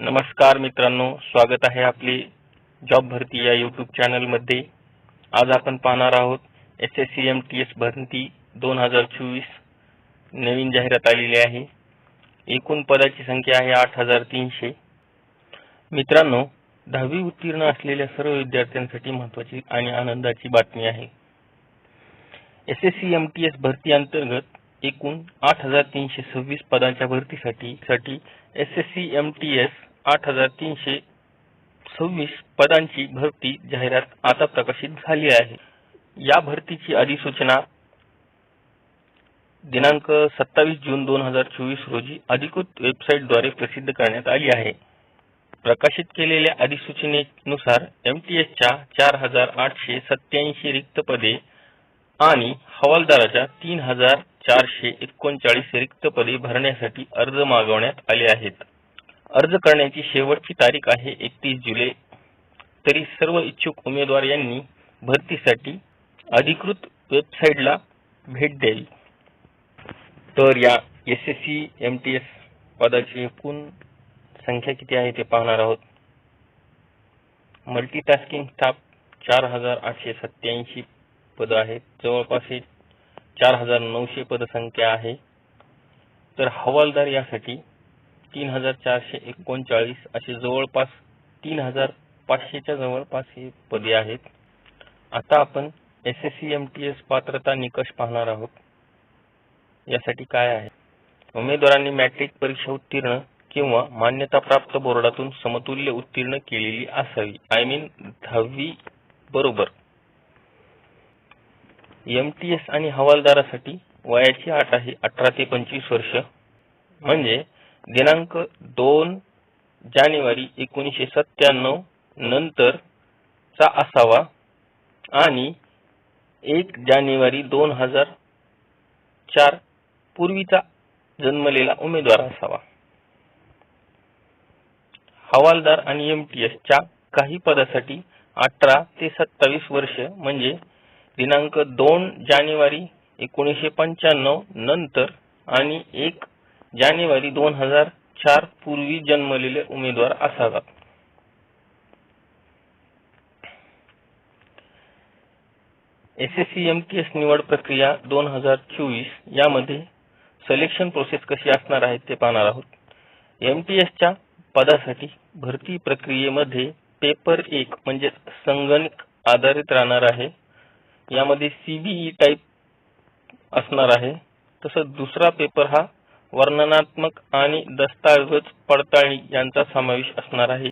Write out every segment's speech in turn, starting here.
नमस्कार मित्रांनो स्वागत आहे आपली जॉब भरती या यूट्यूब चॅनलमध्ये आज आपण पाहणार आहोत S S C M T S भरती दोन हजार चोवीस नवीन जाहिरात आलेली आहे. एकूण पदाची संख्या आहे आठ हजार तीनशे. मित्रांनो दहावी उत्तीर्ण असलेल्या सर्व विद्यार्थ्यांसाठी महत्त्वाची आणि आनंदाची बातमी आहे. S S C M T S भरती अंतर्गत एकूण आठ हजार तीनशे सव्वीस पदांच्या भरतीसाठी साठी S S C M T S आठ हजार तीनशे सव्वीस पदांची भरती जाहिरात आता प्रकाशित झाली आहे. या भरतीची अधिसूचना दिनांक सत्तावीस जून दोन हजार चोवीस रोजी अधिकृत वेबसाईटद्वारे प्रसिद्ध करण्यात आली आहे. प्रकाशित केलेल्या अधिसूचनेनुसार एम टी एसच्या चार हजार आठशे सत्याऐंशी रिक्त पदे आणि हवालदाराच्या तीन हजार चारशे एकोणचाळीस रिक्त पदे भरण्यासाठी अर्ज मागवण्यात आले आहेत. अर्ज करण्याची शेवटची तारीख आहे एकतीस जुलै. तरी सर्व इच्छुक उमेदवार यांनी भरतीसाठी अधिकृत वेबसाईटला भेट द्यावी. तर या S S C M T S पदाची एकूण संख्या किती आहे ते पाहणार आहोत. मल्टीटास्किंग स्टाफ चार हजार आठशे सत्याऐंशी पदं आहेत. जवळपास हे चार हजार नऊशे पदसंख्या आहे. तर हवालदार यासाठी तीन हजार चारशे एकोणचाळीस असे जवळपास तीन हजार पाचशेच्या जवळपास हे पदे आहेत. आता आपण S S C M T S पात्रता निकष पाहणार आहोत. यासाठी काय आहे? उमेदवारांनी मॅट्रिक परीक्षा उत्तीर्ण किंवा मान्यताप्राप्त बोर्डातून समतुल्य उत्तीर्ण केलेली असावी. आय मीन दहावी बरोबर. एमटीएस आणि हवालदारासाठी वयाची अट आहे अठरा ते पंचवीस वर्ष. म्हणजे दिनांक दोन जानेवारी एकोणीसशे सत्त्याण्णव नंतर चा असावा आणि एक जानेवारी दोन हजार चार पूर्वीचा जन्मलेला उमेदवार असावा. हवालदार आणि एमटीएसच्या काही पदासाठी अठरा ते सत्तावीस वर्ष म्हणजे दिनांक दोन जानेवारी एकोणीसशे पंच्याण्णव नंतर आणि एक जानेवारी दोन हजार चार पूर्वी जन्मलेले उमेदवार असावा. S S C M S निवड प्रक्रिया दोन हजार चोवीस यामध्ये सिलेक्शन प्रोसेस कशी असणार आहे ते पाहणार आहोत. एम टी एसच्या पदासाठी भरती प्रक्रियेमध्ये पेपर एक म्हणजे संगणक आधारित राहणार आहे. यामध्ये सीबीई टाईप असणार आहे. तसंच दुसरा पेपर हा वर्णनात्मक आणि दस्तावेज पडताळणी यांचा समावेश असणार आहे.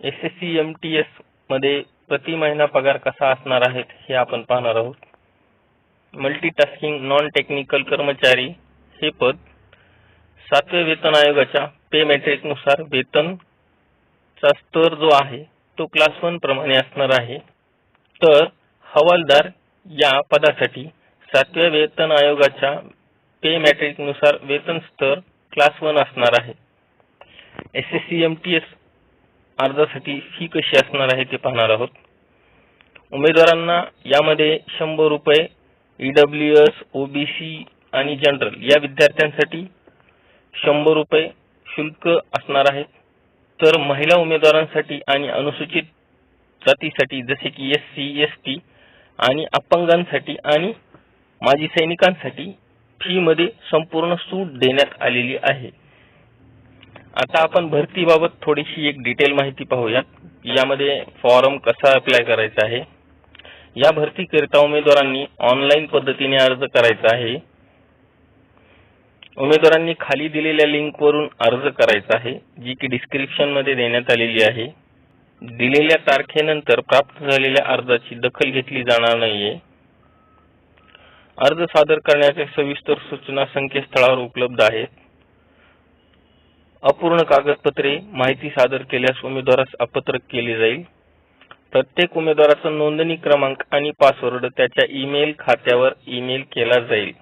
S S C M T एसमध्ये प्रति महिना पगार कसा असणार आहे हे आपण पाहणार आहोत. मल्टीटास्किंग नॉन टेक्निकल कर्मचारी हे पद सातव्या वेतन आयोगाच्या पे मॅट्रिकनुसार वेतनचा स्तर जो आहे तो क्लास वन प्रमाणे असणार आहे. तर हवालदार या पदासाठी सातव्या वेतन आयोगाच्या पे मॅट्रिकनुसार वेतन स्तर क्लास वन असणार आहे. S S C M T S अर्जासाठी फी कशी असणार आहे ते पाहणार आहोत. उमेदवारांना यामध्ये शंभर रुपये ईडब्ल्यू एस ओबीसी आणि जनरल या विद्यार्थ्यांसाठी शंभर रुपये शुल्क असणार आहे. तर महिला उमेदवारांसाठी आणि अनुसूचित जातीसाठी जसे की एस सी एस टी आणि अपंगांसाठी आणि माजी सैनिकांसाठी फी मध्ये संपूर्ण सूट देण्यात आलेली आहे. आता आपण भरतीबाबत थोडीशी एक डिटेल माहिती पाहूयात. यामध्ये फॉर्म कसा अप्लाय करायचा आहे? या भरतीकरिता उमेदवारांनी ऑनलाईन पद्धतीने अर्ज करायचा आहे. उमेदवारांनी खाली दिलेल्या लिंकवरून अर्ज करायचा आहे जी की डिस्क्रिप्शनमध्ये देण्यात आलेली आहे. दिलेल्या तारखेनंतर प्राप्त झालेल्या अर्जाची दखल घेतली जाणार नाहीये. अर्ज सादर करण्याच्या सविस्तर सूचना संकेतस्थळावर उपलब्ध आहेत. अपूर्ण कागदपत्रे माहिती सादर केल्यास उमेदवारास अपत्रक केले जाईल. प्रत्येक उमेदवाराचा नोंदणी क्रमांक आणि पासवर्ड त्याच्या ईमेल खात्यावर ईमेल केला जाईल.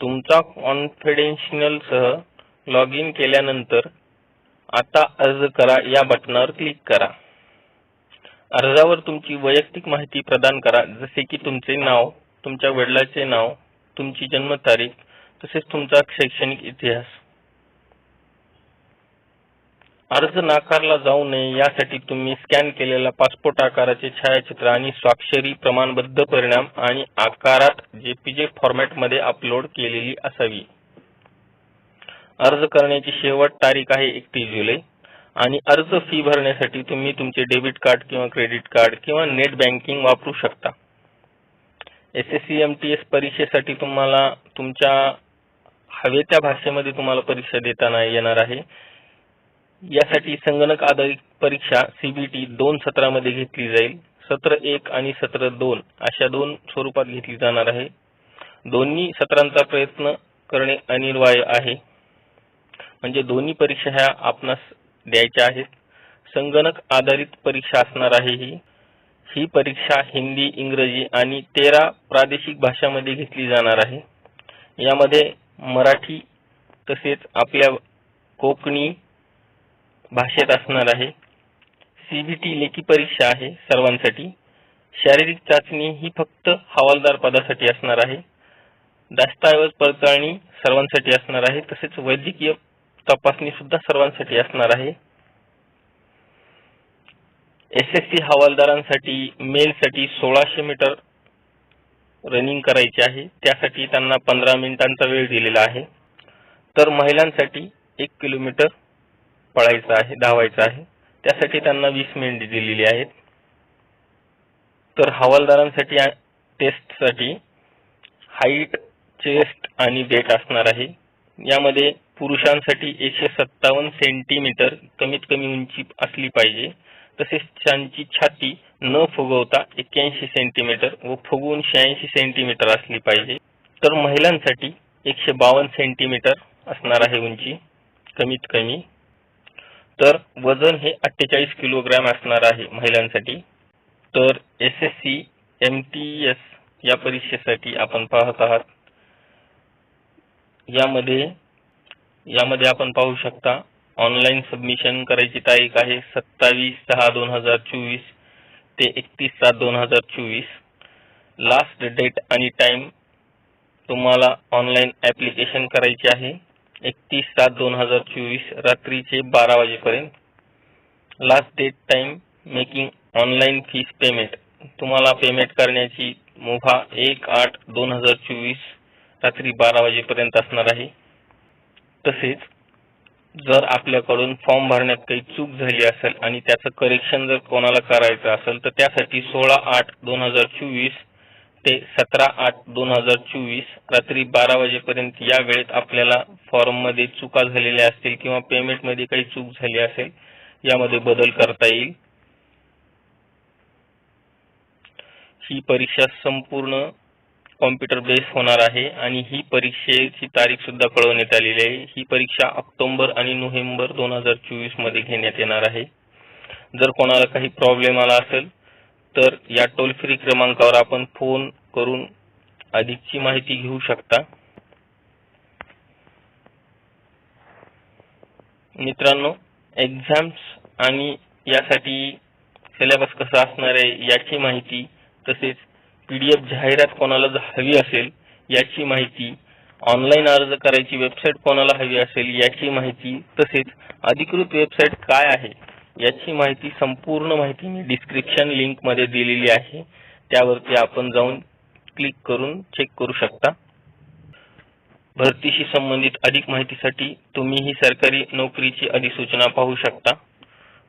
तुमचा कॉन्फिडेन्शियल सह लॉग इन केल्यानंतर आता अर्ज करा या बटनावर क्लिक करा. अर्जावर तुमची वैयक्तिक माहिती प्रदान करा जसे की तुमचे नाव तुमच्या वडिलांचे नाव तुमची जन्मतारीख तसेच तुमचा शैक्षणिक इतिहास. अर्ज नाकारला जाऊ नये यासाठी तुम्ही स्कॅन केलेला पासपोर्ट आकाराचे छायाचित्र आणि स्वाक्षरी प्रमाणबद्ध परिणाम आणि आकारात जेपीजे फॉर्मॅटमध्ये अपलोड केलेली असावी. अर्ज करण्याची शेवट तारीख आहे एकतीस जुलै. आणि अर्ज फी भरण्यासाठी तुम्ही तुमचे डेबिट कार्ड किंवा क्रेडिट कार्ड किंवा नेट बँकिंग वापरू शकता. S S C M T S परीक्षेसाठी तुम्हाला तुमच्या हवे त्या भाषेमध्ये तुम्हाला परीक्षा देताना येणार आहे. यासाठी संगणक आधारित परीक्षा सीबीटी दोन सत्रामध्ये घेतली जाईल. सत्र एक आणि सत्र दोन अशा दोन स्वरूपात घेतली जाणार आहे. दोन्ही सत्रांचा प्रयत्न करणे अनिवार्य आहे. म्हणजे दोन्ही परीक्षा ह्या आपणास द्यायच्या आहेत. संगणक आधारित परीक्षा असणार आहे ही. ही परीक्षा हिंदी इंग्रजी आणि तेरा प्रादेशिक भाषांमध्ये घेतली जाणार आहे. यामध्ये मराठी तसेच आपल्या कोकणी भाषेत असणार आहे. सीबीटी लेखी परीक्षा आहे सर्वांसाठी. शारीरिक चाचणी ही फक्त हवालदार पदासाठी असणार आहे. दस्तऐवज पडताळणी सर्वांसाठी असणार आहे. तसेच वैद्यकीय तपासणी सुद्धा सर्वांसाठी असणार आहे. एस एस सी हवालदारांसाठी मेलसाठी सोळाशे मीटर रनिंग करायचे आहे. त्यासाठी त्यांना पंधरा मिनिटांचा वेळ दिलेला आहे. तर महिलांसाठी एक किलोमीटर पळायचं आहे धावायचं आहे. त्यासाठी त्यांना वीस मिनिट दिलेली आहेत. तर हवालदारांसाठी टेस्टसाठी हाईट चेस्ट आणि वेट असणार आहे. यामध्ये पुरुषांसाठी एकशे सत्तावन्न सेंटीमीटर कमीत कमी उंची असली पाहिजे. तसेच त्यांची छाती न फुगवता एक्क्याऐंशी सेंटीमीटर व फुगवून शहाऐंशी सेंटीमीटर असली पाहिजे. तर महिलांसाठी एकशे बावन्न सेंटीमीटर असणार आहे उंची कमीत कमी. तर वजन हे अठ्ठेचाळीस किलोग्रॅम असणार आहे महिलांसाठी. तर S S C M T S या परीक्षेसाठी आपण पाहत आहात. यामध्ये यामध्ये आपण पाहू शकता ऑनलाईन सबमिशन करायची तारीख आहे सत्तावीस सहा दोन हजार चोवीस ते एकतीस सात दोन हजार चोवीस. लास्ट डेट आणि टाइम तुम्हाला ऑनलाईन ॲप्लिकेशन करायची आहे एकतीस सात दोन हजार चोवीस रात्रीचे बारा वाजेपर्यंत. Last date time making online fees payment तुम्हाला पेमेंट करण्याची मुभा एक आठ दोन हजार चोवीस रात्री बारा वाजेपर्यंत असणार आहे. तसेच जर आपल्याकडून फॉर्म भरण्यात काही चूक झाली असेल आणि त्याचं करेक्शन जर कोणाला करायचं असेल तर त्यासाठी सोळा आठ दोन हजार चोवीस ते सतरा आठ दोन हजार चोवीस रात्री बारा वाजेपर्यंत या वेळेत आपल्याला फॉर्ममध्ये चुका झालेल्या असतील किंवा पेमेंटमध्ये काही चूक झाली असेल यामध्ये बदल करता येईल. ही परीक्षा संपूर्ण कॉम्प्युटर बेस होणार आहे आणि ही परीक्षेची तारीख सुद्धा कळवण्यात आलेली आहे. ही परीक्षा ऑक्टोबर आणि नोव्हेंबर दोन हजार चोवीसमध्ये घेण्यात येणार आहे. जर कोणाला काही प्रॉब्लेम आला असेल तर या टोल फ्री क्रमांकावर आपण फोन करून अधिकची माहिती घेऊ शकता. मित्रांनो एक्झाम्स आणि यासाठी सिलेबस कसा असणार आहे याची माहिती तसेच पीडीएफ जाहिरात कोणाला जर हवी असेल याची माहिती ऑनलाईन अर्ज करायची वेबसाईट कोणाला हवी असेल याची माहिती तसेच अधिकृत वेबसाईट काय आहे याची माहिती संपूर्ण माहिती मी डिस्क्रिप्शन लिंकमध्ये दिलेली आहे. त्यावरती आपण जाऊन क्लिक करून चेक करू शकता. भरतीशी संबंधित अधिक माहितीसाठी तुम्ही ही सरकारी नोकरीची अधिसूचना पाहू शकता.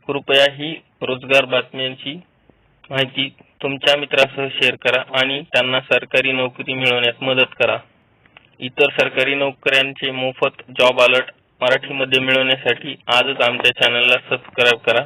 कृपया ही रोजगार बातम्यांची माहिती तुमच्या मित्रासह शेअर करा आणि त्यांना सरकारी नोकरी मिळवण्यात मदत करा. इतर सरकारी नोकऱ्यांचे मोफत जॉब अलर्ट मराठीमध्ये मिळवण्यासाठी आजच आमच्या चॅनलला सबस्क्राईब करा.